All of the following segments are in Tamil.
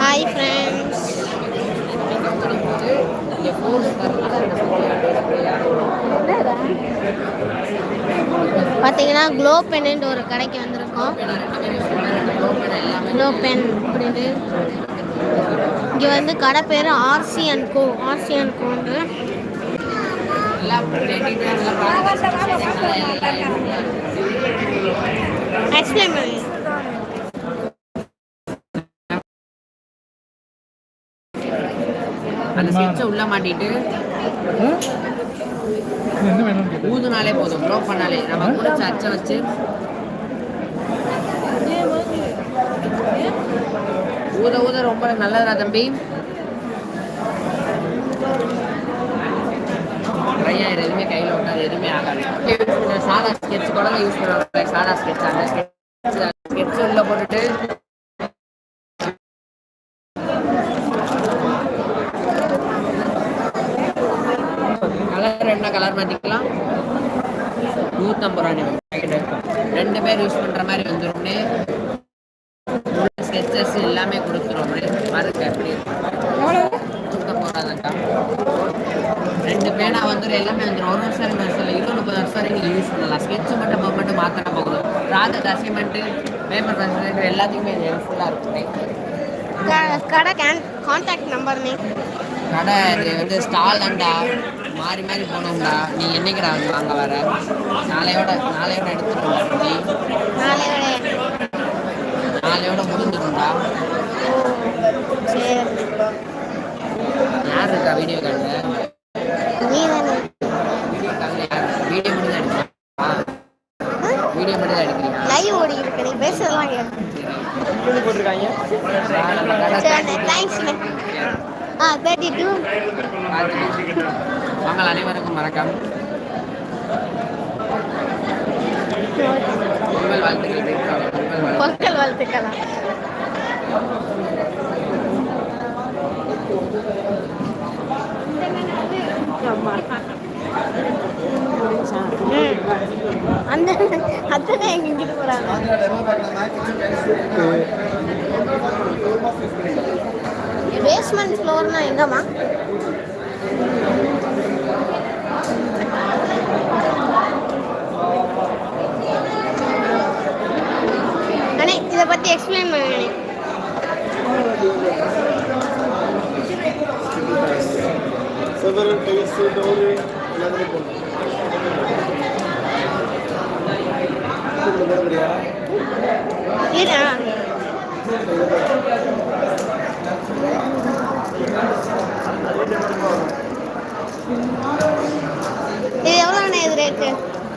ஹாய் ஃப்ரெண்ட்ஸ் பார்த்தீங்கன்னா க்ளோ பென்னுட்டு ஒரு கடைக்கு வந்திருக்கோம். க்ளோ பென் அப்படின்ட்டு. இங்கே வந்து கடை பேர் RC and co RC and கோன்னு அந்த ஸ்விட்சை உள்ள மாட்டிட்டு ஊதுனாலே போதும். ப்ரோ பண்ணாலே. நம்ம கூட அச்சை வச்சு. ஊத ஊத ரொம்ப நல்லதா தம்பி. ட்ரை ஆயிரு எதுவுமே கையில் ஒட்டாது எதுவுமே ஆகாது. சாதா ஸ்கெட்ச் கூட யூஸ் பண்ணுவாங்க சாதா ஸ்கெட்ச் அந்த ஸ்கெட்ச் ஸ்கெட்ச் உள்ள போட்டுட்டு கலர் என்ன கலர் மாற்றிக்கலாம் நூற்றம்பது ரூபா பாக்கெட்டு ரெண்டு பேர் யூஸ் பண்ணுற மாதிரி வந்துரும்னு ஸ்கெச்சஸ் எல்லாமே கொடுத்துரும் அப்படியே பாருங்க எப்படி நூற்றம்பது ரூபா தான்க்கா ரெண்டு எல்லாமே வந்துடும் ஒரு வருஷம் வருஷம் இல்லை. இருபது முப்பது வருஷம் வரைக்கும் நீங்கள் யூஸ் பண்ணலாம். ஸ்கெட்ச் மட்டும் மட்டும் மாற்றினா போகணும் ப்ராஜெக்ட் அசைன்மெண்ட்டு பேப்பர் ப்ரெசன்டேஷன் எல்லாத்துக்குமே இது ஹெல்ப்ஃபுல்லாக இருக்கும். கடை கேன் கான்டாக்ட் நம்பர் நேம் கடை இது வந்து ஸ்டால் தான்டா. மாறி மாறி போனோம்டா நீ என்னைக்குடா வாங்க வர? நாளையோட நாளையோட எடுத்துட்டு நீ நாளையோட. நாளையோட முடிஞ்சிடும்டா. சரி. யார் இருக்கா வீடியோ காலில் நீ தானே வீடியோ காலில் யார் வீடியோ மட்டும் தான் எடுக்கிறீங்களா வீடியோ மட்டும் தான் எடுக்கிறீங்களா லைவ் ஓடி இருக்கு நீ பேசுறதெல்லாம் கேட்கு வாங்கள் அனைவருக்கும் மறக்காம பொங்கல் வாழ்த்துக்கள். பொங்கல். அந்த அத்தனை எங்க போறாங்க பேஸ்மெண்ட் ஃப்ளோர்னா எங்கம்மா? அண்ணே இதை பத்தி எக்ஸ்பிளைன் பண்ணுங்க செவரு டைல்ஸு டோரு எல்லாத்துலேயும் போடணும் இதுல இது எவ்வளோண்ணே இது rate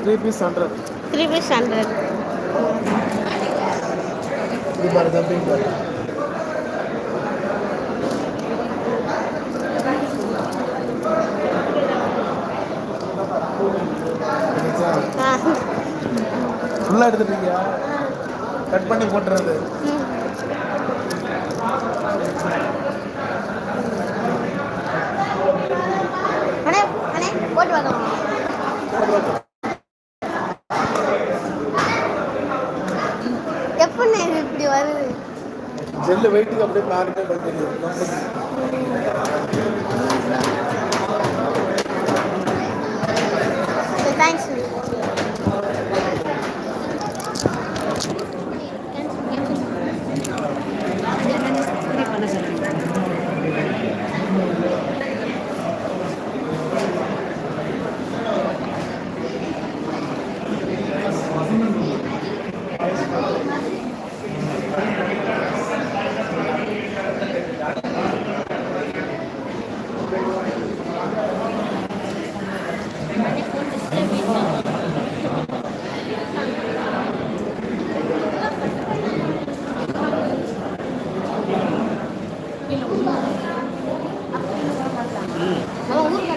three piece hundred three piece hundred இது பாரு தம்பி பாரு ஆ. ஃபுல்லாக எடுத்துட்டீங்க. கட் பண்ணி போட்டுறது ம். அண்ணே அண்ணே போட்டு பார்க்கலாம் எப்பண்ணே இப்படி வருது? ஜெல்லு வெயிட்டுக்கு அப்படியே மாறிட்டே தேங்க்ஸ் ஆ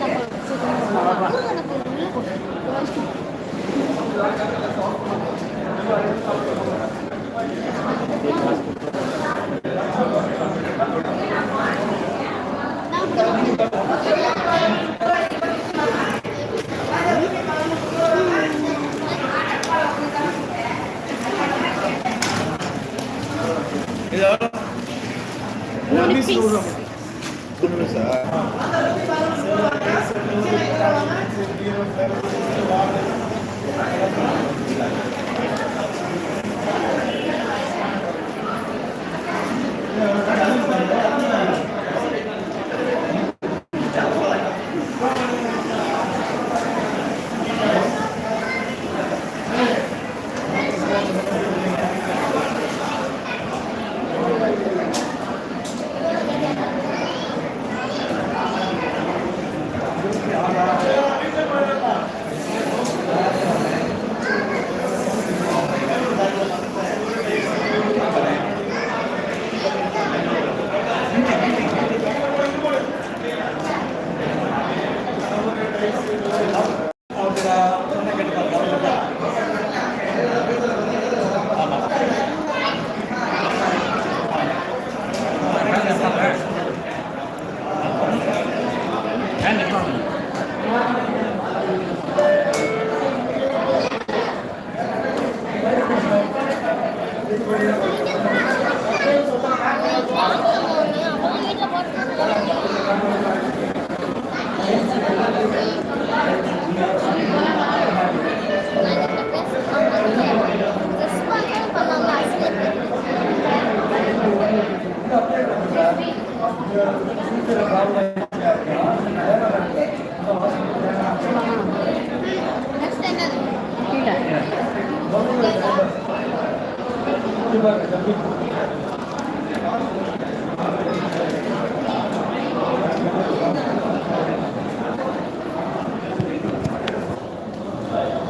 இது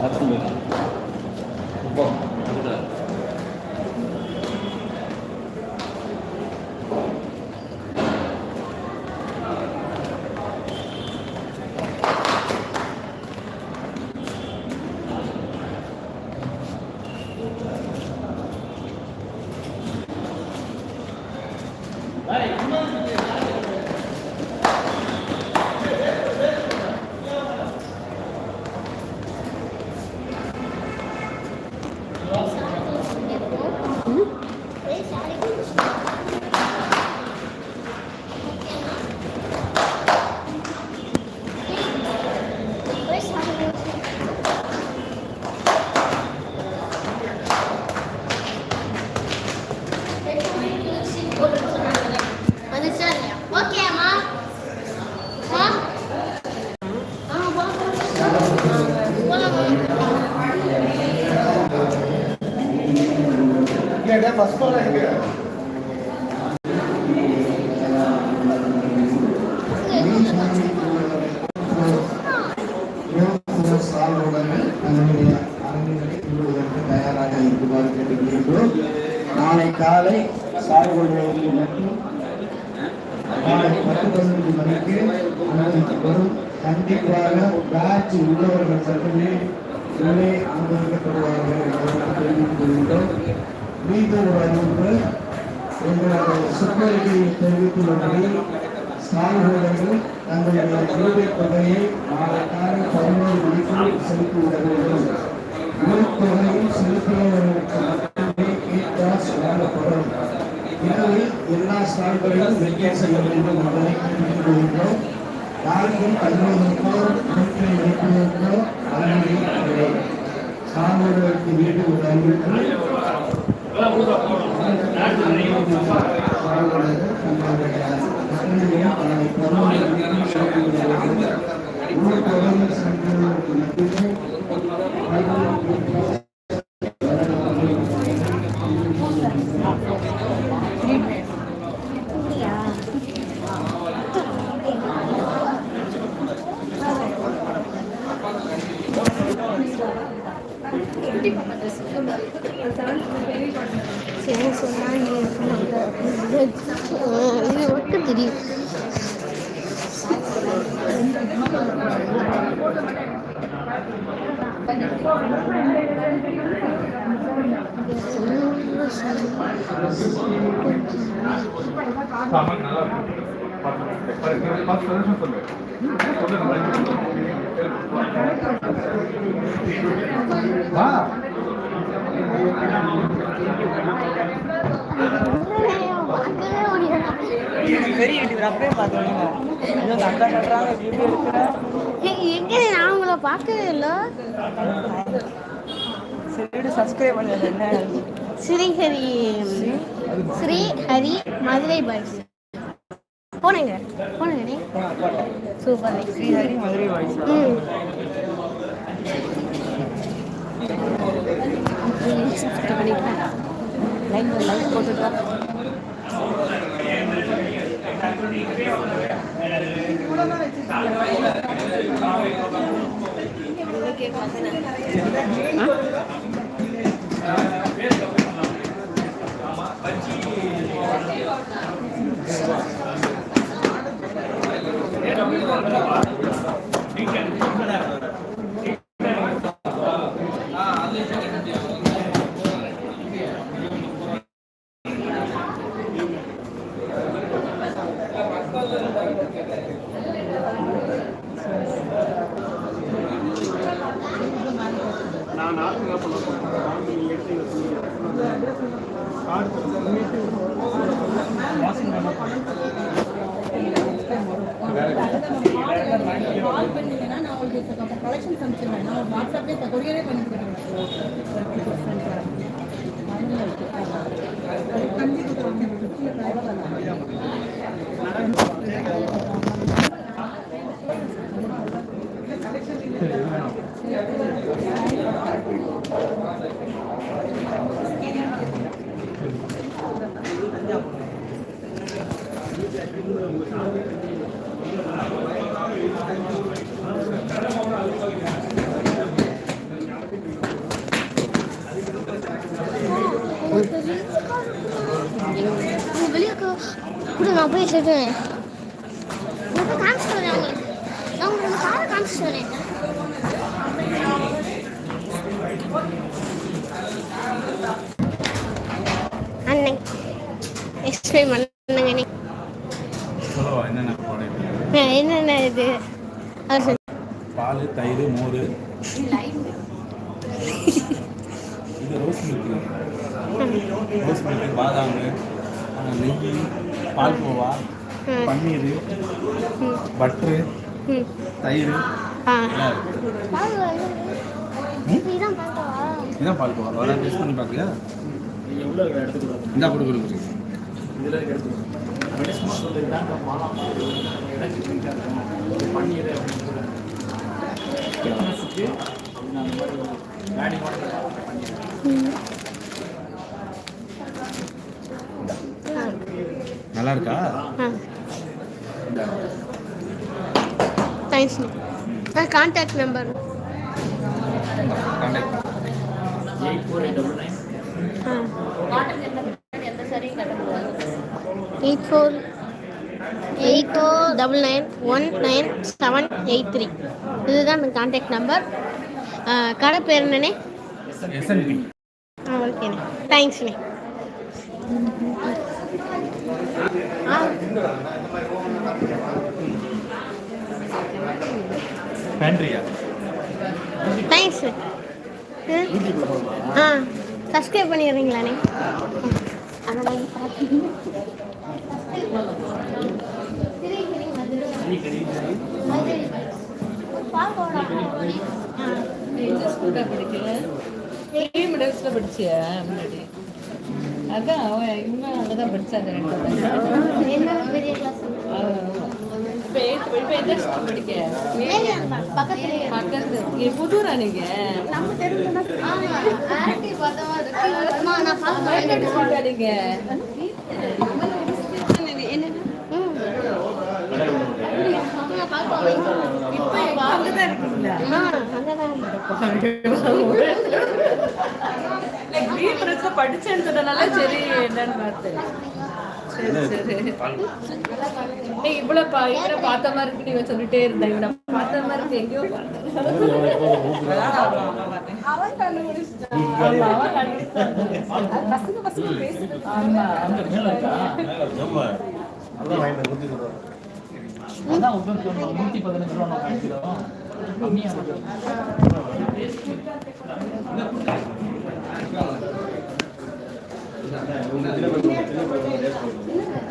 마칩니다. பத்து மணிக்கு அனுமதிக்கப்படும் கண்டிப்பாக பேட்ச் உள்ளவர்கள் மட்டுமே உள்ளே அனுமதிக்கப்படுவார்கள் என்பதை தெரிவித்துக் கொள்கின்றோம் மீண்டும் ஒரு அறிவிப்பு. எங்களது செக்யூரிட்டி தெரிவித்துள்ளபடி ஸ்டால் தங்களுடைய நிலுவைத் தொகையை நாளை காலை பதினோரு மணிக்குள் செலுத்திவிட வேண்டும். முழுத் தொகையும் செலுத்தியவர்களுக்கு மட்டுமே கேட்டாஸ் வழங்கப்படும் இரவில் எல்லா ஸ்டால்களையும் வெக்கேட் செய்ய வேண்டும் என்பதை தெரிவித்துக் கொள்கின்றோம் யாருக்கும் கல்வதற்கோ வீட்டை வைப்பதற்கோ அனுமதி இல்லை. சார்ந்தவர்களுக்கு வீட்டு ஒரு அறிவிப்பு சரி சொன்னா நீ இது மட்டும் தெரியும் சாமான் நல்லா இருக்கும் பார்த்து பார்த்து சஜஷன் சொல்லு சொல்லு நம்ம வா பெரிய யூடியூபர் அப்படியே பார்த்தோம் இன்னும் கரெக்டாக கட்டுறாங்க வீடியோ எடுக்கிறேன் எங்க நான் உங்களை பார்க்கவே இல்லை சரி வீடியோ சப்ஸ்கிரைப் பண்ணுறது என்ன? ஸ்ரீஹரி ஸ்ரீஹரி மதுரை பாய்ஸ் போனேங்க போனேங்க சூப்பர் ஸ்ரீஹரி மதுரை பாய்ஸ் ம். சப்ஸ்கிரைப் பண்ணிக்கலாம் லைக் லைக் போட்டுட்டா கால் பண்ணீங்கன்னா நான் உங்களுக்கு நான் வாட்ஸ்அப்லேயே கொரியரே பண்ணி கூட நான் போய் சொல்லுவேன் நான் வரேன் உங்களுக்கு நான் உங்களுக்கு காரை வரேன் அண்ணன் எக்ஸ்பிளைன் பண்ணுங்க நீ சொல்லுவா என்னென்ன ப்ராடக்ட் ஆ, என்னென்ன இது அது சொல்லு. பால் தயிர் மோர். இது ரோஸ் மில்க் ரோஸ் மில்க் பாதாம் நெய் பால்கோவா. பன்னீர் பட்ரு தயிர். இதான் பால்கோவா வர டெஸ்ட் பண்ணி பார்க்கலையா இந்தா கொடு கொடு கொடு நல்லா இருக்கா thanks contact number contact eight four eight four double nine one nine seven eight three. இதுதான் என் கான்டாக்ட் நம்பர் கடை பேர் என்னண்ணே? ஆ ஓகேண்ணே தேங்க்ஸ்ண்ணே தேங்க்ஸ் ஆ சப்ஸ்கிரைப் பண்ணிடுறீங்களாண்ணே அதை வாங்கி பார்த்து எந்த ஸ்கூல்ல படிக்கல படிச்சியா முன்னாடி அதான் அவன் இவங்க அங்கதான் படிச்சாங்க ரெண்டு பேரும். என்ன படிச்சேன்னு சொன்னனால சரி என்னன்னு பார்த்தேன். சரி சரி. நீ இவ்வளவு பா இவரை பார்த்த மாதிரி இருக்கு நீங்க சொல்லிட்டே இருந்த இவனை பார்த்த மாதிரி இருக்கு எங்கேயோ பார்த்தேன். அவன் கண்டுபிடிச்சிட்டான். ஆமா, அவன் கண்டுபிடிச்சிட்டான். பசங்க பசங்க பேசுறது. ஆமா.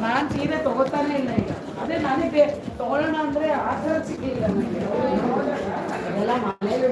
ನಾನ್ ಸೀರೆ ತಗೋತಾನೆ ನೋಡೋಣ ಅಂದ್ರೆ ಆತರ ಸಿಕ್ಕಿಲ್ಲ ನನಗೆ ಅದೆಲ್ಲ ಮನೇಲಿ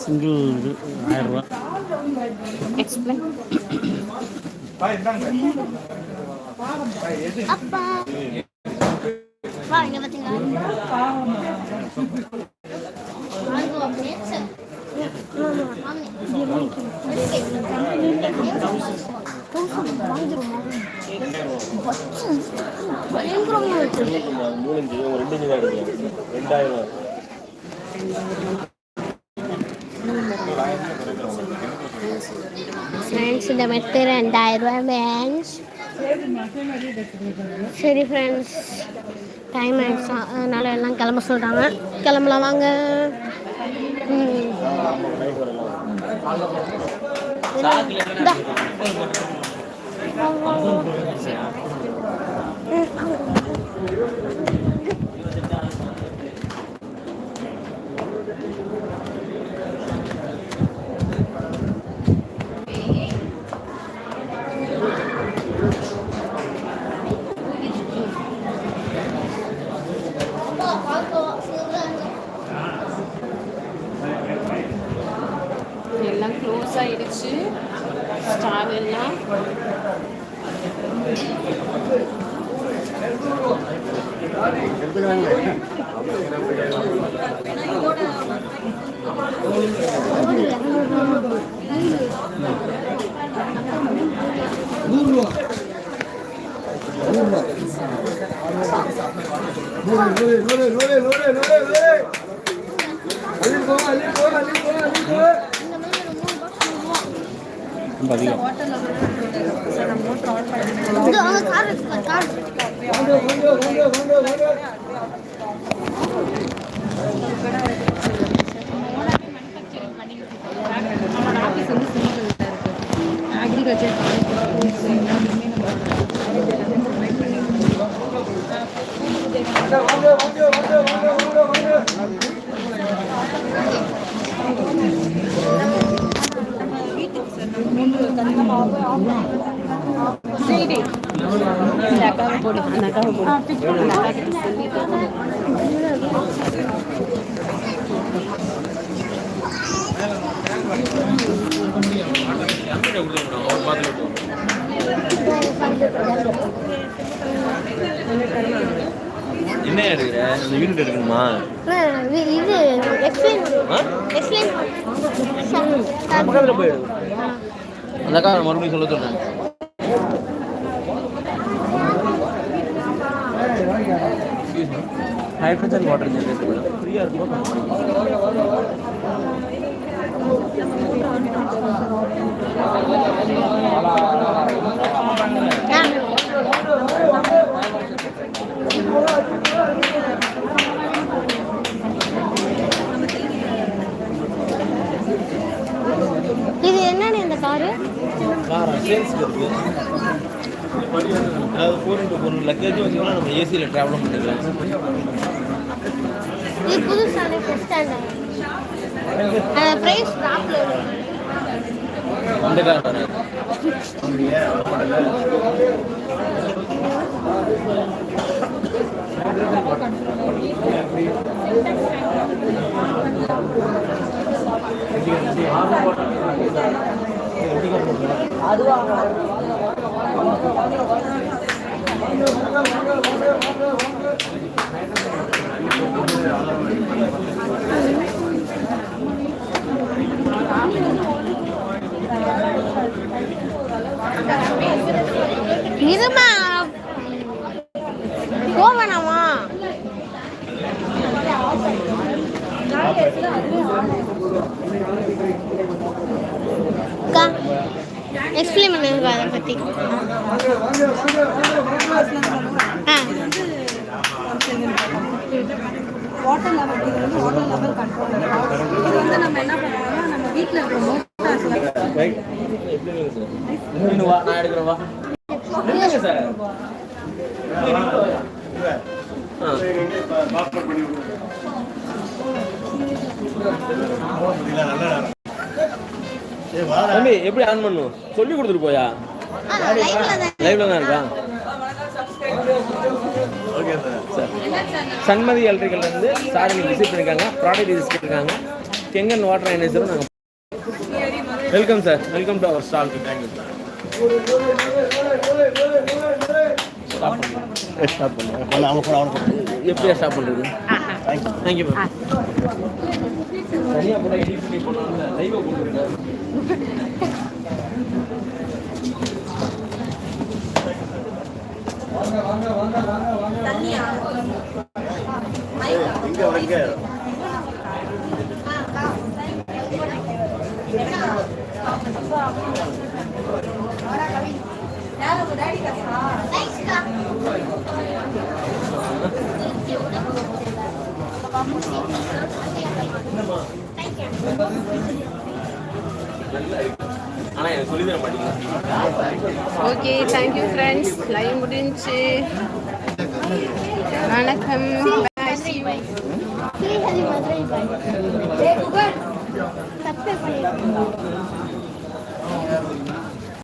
சிங்கிள் இது ஆயிரம் ரூபா அப்பா வா இங்க பாத்தீங்களா மூணஞ்சு தான் எடுக்கலாம் ரெண்டாயிரம் ஃப்ரெண்ட்ஸ் இந்த மெட்டு ரெண்டாயிரம் ரூபாய் பேங்க்ஸ் சரி ஃப்ரெண்ட்ஸ் டைம் ஆயிடுச்சா. அதனால எல்லாம் கிளம்ப சொல்கிறாங்க கிளம்பலாம் வாங்க. ம். వచ్చి స్టార్ వెళ్ళా ఎందుకు không được không được không được không được. அந்த அக்காவை அந்த அக்கா கிட்ட என்ன எடுக்கிற அந்த யூனிட் எடுக்கணுமா இது எக்ஸ்பிளைன் எக்ஸ்பிளைன் பக்கத்தில் போய் எடு. அந்த அக்கா மறுபடியும் சொல்ல சொல்றேன். ஹைட்ரஜன் வாட்டர் ஜெனரேட்டர் ஃப்ரீயாக இருக்குமா? இது என்னன்னு இந்த காரு? காரா சேல்ஸ்க்கு இருக்கு அதாவது ஃபோர் இன்ட்டு ஃபோர் வந்தீங்கன்னா நம்ம ஏசியில் ட்ராவலும் பண்ணிக்கலாம் இது புதுசான ஃபஸ்ட் ஸ்டாண்டர்ட் டாப்ல இருமா. போவேணாமா அக்கா எக்ஸ்பிளைன் பண்ணுங்க அதை பற்றி வாட்டர் லெவல் இது வந்து வாட்டர் லெவல் கண்ட்ரோல் இது வந்து நம்ம என்ன பண்ணுவோம்னா நம்ம வீட்டில் இருக்கிற தம்பி எப்படி ஆன் பண்ணும்? சொல்லி கொடுத்துட்டு போயா? லைவ்ல தான் இருக்கா? சண்மதி எலக்ட்ரிக்கல்லேருந்து சார் நீங்கள் விசிட் பண்ணிருக்காங்க. ப்ராடக்ட் விசிட் பண்ணிருக்காங்க. கெங்கன் வாட்டர் எனர்ஜரும் நாங்கள் welcome sir welcome to our stall thank you எப்படியா ஸ்டாப் பண்ணுறது தேங்க்யூ மேம் தனியாக கூட எடிட் பண்ணி போனால லைவாக போட்டுருக்காரு ஆனால் எனக்கு சொல்லி தர மாட்டீங்க. ஓகே தேங்க்யூ ஃப்ரெண்ட்ஸ் லைவ் முடிஞ்சு. வணக்கம். ஸ்ரீஹரி மதுரை சப்ஸ்கிரைப் பண்ணிடுங்க